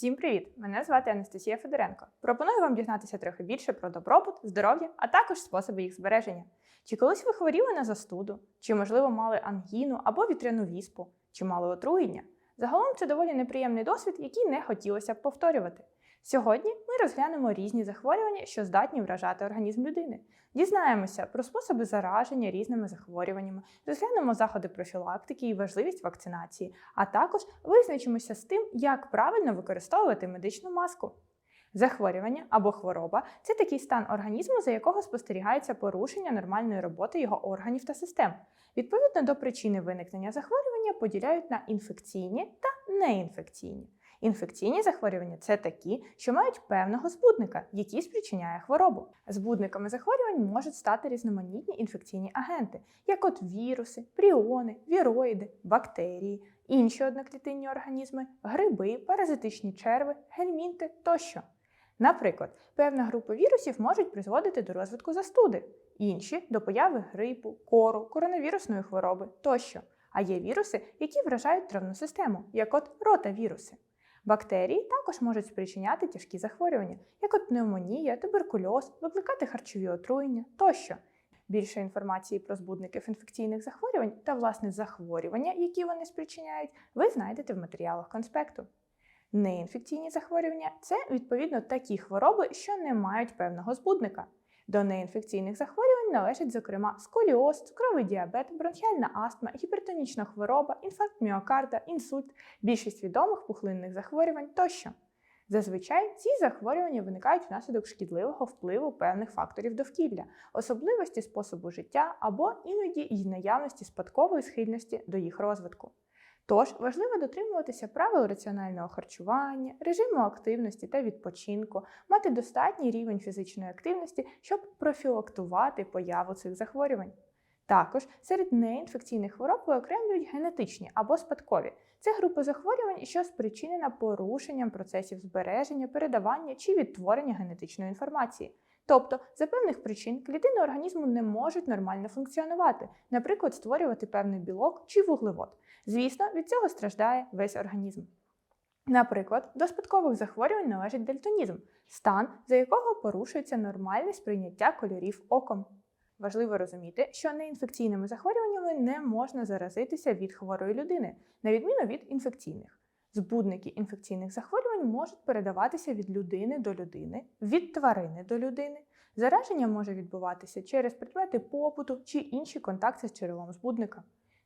Всім привіт! Мене звати Анастасія Федоренко. Пропоную вам дізнатися трохи більше про добробут, здоров'я, а також способи їх збереження. Чи колись ви хворіли на застуду, чи, можливо, мали ангіну або вітряну віспу, чи мали отруєння? Загалом це доволі неприємний досвід, який не хотілося б повторювати. Сьогодні ми розглянемо різні захворювання, що здатні вражати організм людини. Дізнаємося про способи зараження різними захворюваннями, розглянемо заходи профілактики і важливість вакцинації, а також визначимося з тим, як правильно використовувати медичну маску. Захворювання або хвороба це такий стан організму, за якого спостерігається порушення нормальної роботи його органів та систем. Відповідно до причини виникнення захворювання поділяють на інфекційні та неінфекційні. Інфекційні захворювання це такі, що мають певного збудника, який спричиняє хворобу. Збудниками захворювань можуть стати різноманітні інфекційні агенти, як от віруси, пріони, віроїди, бактерії, інші одноклітинні організми, гриби, паразитичні черви, гельмінти тощо. Наприклад, певна група вірусів можуть призводити до розвитку застуди, інші до появи грипу, кору, коронавірусної хвороби тощо. А є віруси, які вражають травну систему, як от ротавіруси. Бактерії також можуть спричиняти тяжкі захворювання, як от пневмонія, туберкульоз, викликати харчові отруєння тощо. Більше інформації про збудників інфекційних захворювань та власне захворювання, які вони спричиняють, ви знайдете в матеріалах конспекту. Неінфекційні захворювання це відповідно такі хвороби, що не мають певного збудника. До неінфекційних захворювань належать, зокрема, сколіоз, цукровий діабет, бронхіальна астма, гіпертонічна хвороба, інфаркт міокарда, інсульт, більшість відомих пухлинних захворювань тощо. Зазвичай ці захворювання виникають внаслідок шкідливого впливу певних факторів довкілля, особливості способу життя або іноді й наявності спадкової схильності до їх розвитку. Тож важливо дотримуватися правил раціонального харчування, режиму активності та відпочинку, мати достатній рівень фізичної активності, щоб профілактувати появу цих захворювань. Також серед неінфекційних хвороб виокремлюють генетичні або спадкові. Це група захворювань, що спричинена порушенням процесів збереження, передавання чи відтворення генетичної інформації. Тобто, за певних причин клітини організму не можуть нормально функціонувати, наприклад, створювати певний білок чи вуглевод. Звісно, від цього страждає весь організм. Наприклад, до спадкових захворювань належить дальтонізм стан, за якого порушується нормальне сприйняття кольорів оком. Важливо розуміти, що неінфекційними захворюваннями не можна заразитися від хворої людини, на відміну від інфекційних. Збудники інфекційних захворювань можуть передаватися від людини до людини, від тварини до людини. Зараження може відбуватися через предмети попуту чи інші контакти з джерелом збудника.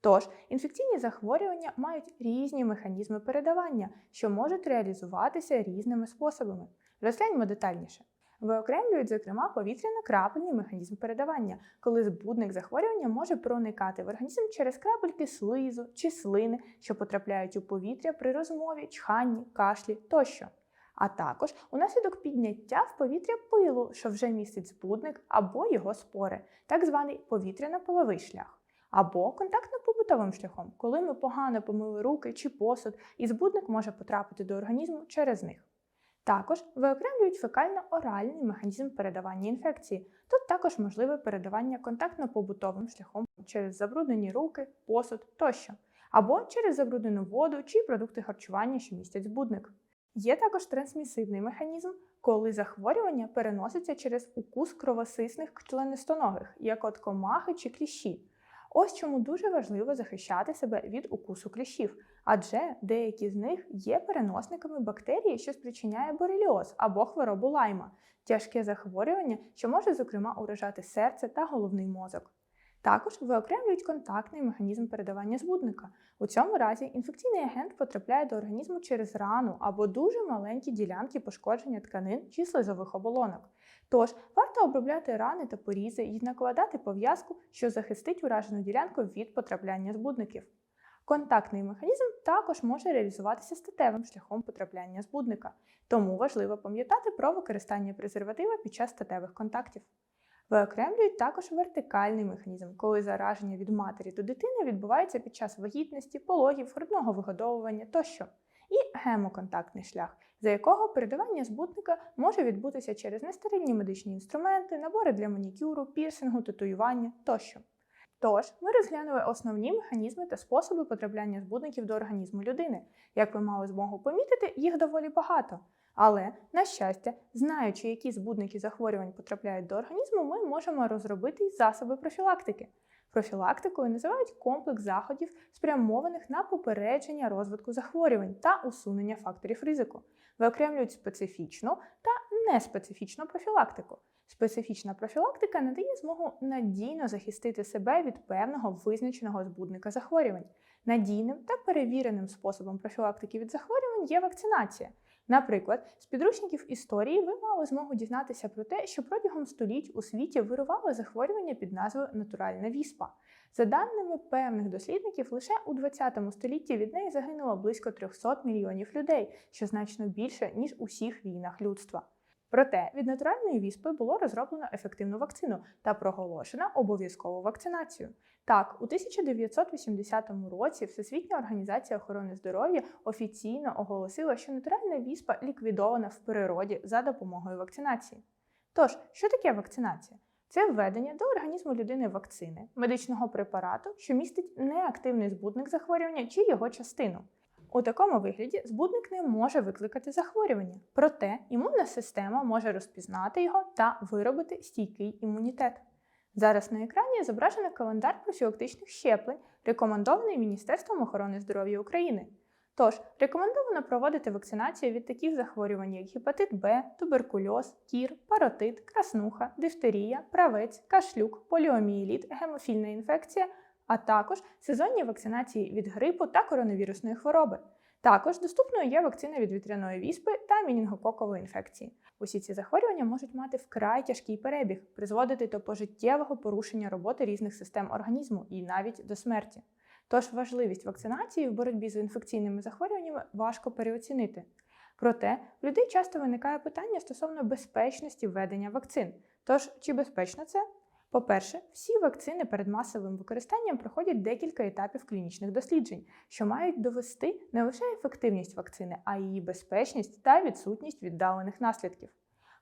Тож, інфекційні захворювання мають різні механізми передавання, що можуть реалізуватися різними способами. Розгляньмо детальніше. Виокремлюють, зокрема, повітряно-крапельний механізм передавання, коли збудник захворювання може проникати в організм через крапельки слизу чи слини, що потрапляють у повітря при розмові, чханні, кашлі тощо. А також унаслідок підняття в повітря пилу, що вже містить збудник або його спори, так званий повітряно-половий шлях. Або контактно-побутовим шляхом, коли ми погано помили руки чи посуд, і збудник може потрапити до організму через них. Також виокремлюють фекально-оральний механізм передавання інфекції. Тут також можливе передавання контактно-побутовим шляхом через забруднені руки, посуд тощо, або через забруднену воду чи продукти харчування, що містять збудник. Є також трансмісивний механізм, коли захворювання переноситься через укус кровосисних членистоногих, як от комахи чи кліщі. Ось чому дуже важливо захищати себе від укусу кліщів, адже деякі з них є переносниками бактерії, що спричиняє бореліоз або хворобу лайма, тяжке захворювання, що може, зокрема, уражати серце та головний мозок. Також виокремлюють контактний механізм передавання збудника. У цьому разі інфекційний агент потрапляє до організму через рану або дуже маленькі ділянки пошкодження тканин чи слизових оболонок. Тож варто обробляти рани та порізи і накладати пов'язку, що захистить уражену ділянку від потрапляння збудників. Контактний механізм також може реалізуватися статевим шляхом потрапляння збудника, тому важливо пам'ятати про використання презерватива під час статевих контактів. Виокремлюють також вертикальний механізм, коли зараження від матері до дитини відбувається під час вагітності, пологів, грудного вигодовування тощо, і гемоконтактний шлях, за якого передавання збутника може відбутися через нестерильні медичні інструменти, набори для манікюру, пірсингу, татуювання тощо. Тож, ми розглянули основні механізми та способи потрапляння збудників до організму людини. Як ви мали змогу помітити, їх доволі багато. Але, на щастя, знаючи, які збудники захворювань потрапляють до організму, ми можемо розробити й засоби профілактики. Профілактикою називають комплекс заходів, спрямованих на попередження розвитку захворювань та усунення факторів ризику. Виокремлюють специфічну та неспецифічну профілактику. Специфічна профілактика надає змогу надійно захистити себе від певного визначеного збудника захворювань. Надійним та перевіреним способом профілактики від захворювань є вакцинація. Наприклад, з підручників історії ви мали змогу дізнатися про те, що протягом століть у світі вирувало захворювання під назвою натуральна віспа. За даними певних дослідників, лише у 20 столітті від неї загинуло близько 300 мільйонів людей, що значно більше ніж у всіх війнах людства. Проте від натуральної віспи було розроблено ефективну вакцину та проголошено обов'язкову вакцинацію. Так, у 1980 році Всесвітня організація охорони здоров'я офіційно оголосила, що натуральна віспа ліквідована в природі за допомогою вакцинації. Тож, що таке вакцинація? Це введення до організму людини вакцини, медичного препарату, що містить неактивний збудник захворювання чи його частину. У такому вигляді збудник не може викликати захворювання, проте імунна система може розпізнати його та виробити стійкий імунітет. Зараз на екрані зображено календар профілактичних щеплень, рекомендований Міністерством охорони здоров'я України. Тож, рекомендовано проводити вакцинацію від таких захворювань, як гепатит Б, туберкульоз, кір, паротит, краснуха, дифтерія, правець, кашлюк, поліомієліт, гемофільна інфекція, а також сезонні вакцинації від грипу та коронавірусної хвороби. Також доступною є вакцина від вітряної віспи та мінінгококової інфекції. Усі ці захворювання можуть мати вкрай тяжкий перебіг, призводити до пожиттєвого порушення роботи різних систем організму і навіть до смерті. Тож важливість вакцинації в боротьбі з інфекційними захворюваннями важко переоцінити. Проте в людей часто виникає питання стосовно безпечності введення вакцин. Тож, чи безпечно це? По-перше, всі вакцини перед масовим використанням проходять декілька етапів клінічних досліджень, що мають довести не лише ефективність вакцини, а й її безпечність та відсутність віддалених наслідків.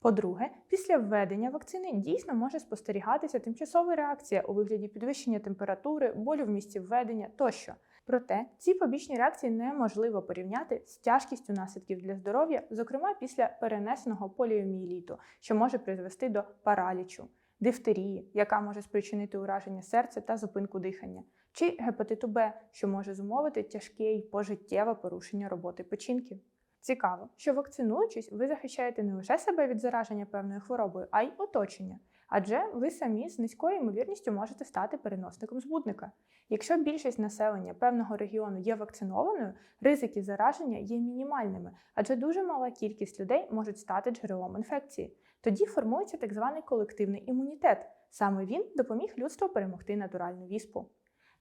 По-друге, після введення вакцини дійсно може спостерігатися тимчасова реакція у вигляді підвищення температури, болю в місці введення тощо. Проте ці побічні реакції неможливо порівняти з тяжкістю наслідків для здоров'я, зокрема після перенесеного поліомієліту, що може призвести до паралічу дифтерії, яка може спричинити ураження серця та зупинку дихання, чи гепатиту Б, що може зумовити тяжке й пожиттєве порушення роботи печінки. Цікаво, що вакцинуючись, ви захищаєте не лише себе від зараження певною хворобою, а й оточення. Адже ви самі з низькою ймовірністю можете стати переносником збудника. Якщо більшість населення певного регіону є вакцинованою, ризики зараження є мінімальними, адже дуже мала кількість людей можуть стати джерелом інфекції. Тоді формується так званий колективний імунітет. Саме він допоміг людству перемогти натуральну віспу.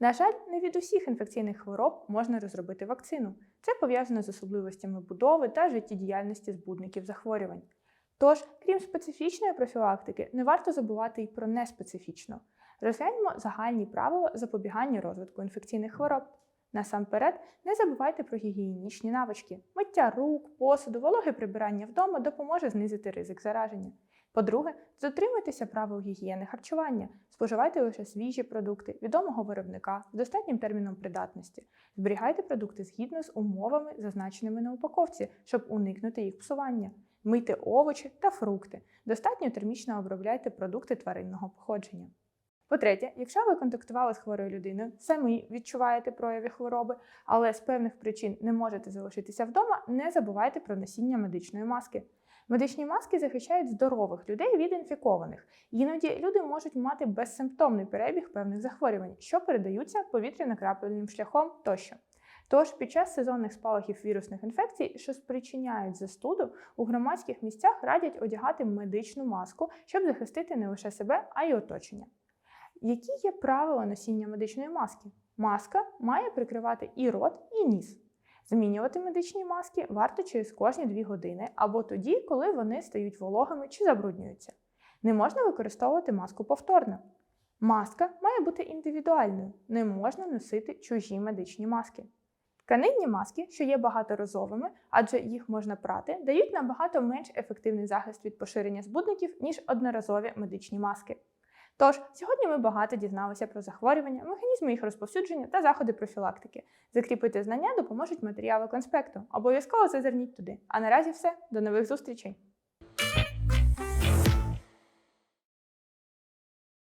На жаль, не від усіх інфекційних хвороб можна розробити вакцину. Це пов'язано з особливостями будови та життєдіяльності збудників захворювань. Тож, крім специфічної профілактики, не варто забувати і про неспецифічну. Розгляньмо загальні правила запобігання розвитку інфекційних хвороб. Насамперед, не забувайте про гігієнічні навички. Миття рук, посуду, вологе прибирання вдома допоможе знизити ризик зараження. По-друге, дотримуйтеся правил гігієни харчування, споживайте лише свіжі продукти, відомого виробника з достатнім терміном придатності. Зберігайте продукти згідно з умовами, зазначеними на упаковці, щоб уникнути їх псування. Мийте овочі та фрукти. Достатньо термічно обробляйте продукти тваринного походження. По-третє, якщо ви контактували з хворою людиною, самі відчуваєте прояви хвороби, але з певних причин не можете залишитися вдома, не забувайте про носіння медичної маски. Медичні маски захищають здорових людей від інфікованих. Іноді люди можуть мати безсимптомний перебіг певних захворювань, що передаються повітряно-крапельним шляхом тощо. Тож під час сезонних спалахів вірусних інфекцій, що спричиняють застуду, у громадських місцях радять одягати медичну маску, щоб захистити не лише себе, а й оточення. Які є правила носіння медичної маски? Маска має прикривати і рот, і ніс. Змінювати медичні маски варто через кожні 2 години або тоді, коли вони стають вологими чи забруднюються. Не можна використовувати маску повторно. Маска має бути індивідуальною, не можна носити чужі медичні маски. Тканинні маски, що є багаторазовими, адже їх можна прати, дають набагато менш ефективний захист від поширення збудників, ніж одноразові медичні маски. Тож, сьогодні ми багато дізналися про захворювання, механізми їх розповсюдження та заходи профілактики. Закріпити знання допоможуть матеріали конспекту. Обов'язково зазирніть туди. А наразі все. До нових зустрічей!